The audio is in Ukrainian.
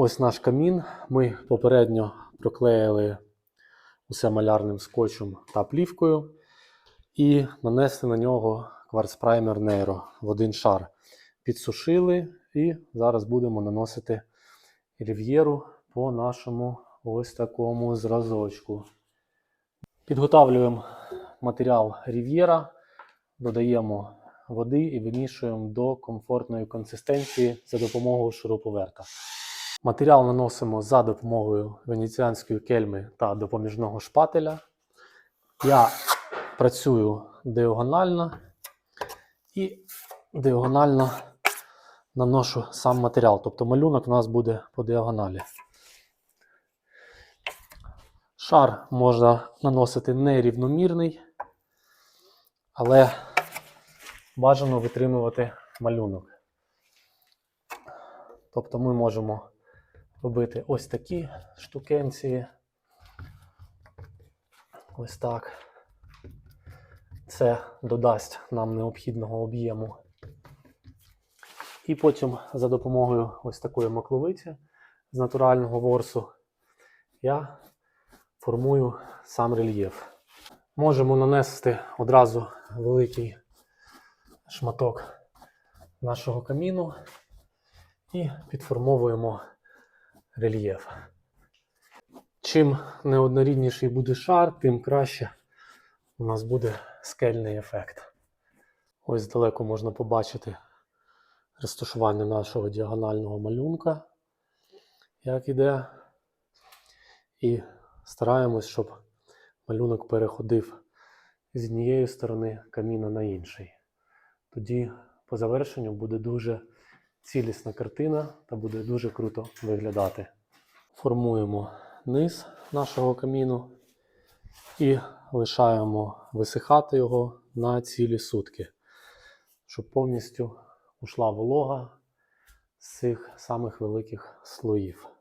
Ось наш камін. Ми попередньо проклеїли усе малярним скотчем та плівкою і нанесли на нього кварцпраймер Нейро в один шар. Підсушили і зараз будемо наносити рів'єру по нашому ось такому зразочку. Підготавлюємо матеріал рів'єра, додаємо води і вимішуємо до комфортної консистенції за допомогою шуруповерта. Матеріал наносимо за допомогою венеціанської кельми та допоміжного шпателя. Я працюю діагонально і діагонально наношу сам матеріал. Тобто малюнок у нас буде по діагоналі. Шар можна наносити нерівномірний, але бажано витримувати малюнок. Тобто ми можемо робити ось такі штукенції. Ось так. Це додасть нам необхідного об'єму. І потім за допомогою ось такої макловиці з натурального ворсу я формую сам рельєф. Можемо нанести одразу великий шматок нашого каміну і підформовуємо рельєф. Чим неоднорідніший буде шар, тим краще у нас буде скельний ефект. Ось здалеку можна побачити розташування нашого діагонального малюнка, як іде. І стараємось, щоб малюнок переходив з однієї сторони каміна на інший. Тоді по завершенню буде дуже цілісна картина та буде дуже круто виглядати. Формуємо низ нашого каміну і лишаємо висихати його на цілі сутки, щоб повністю ушла волога з цих самих великих слоїв.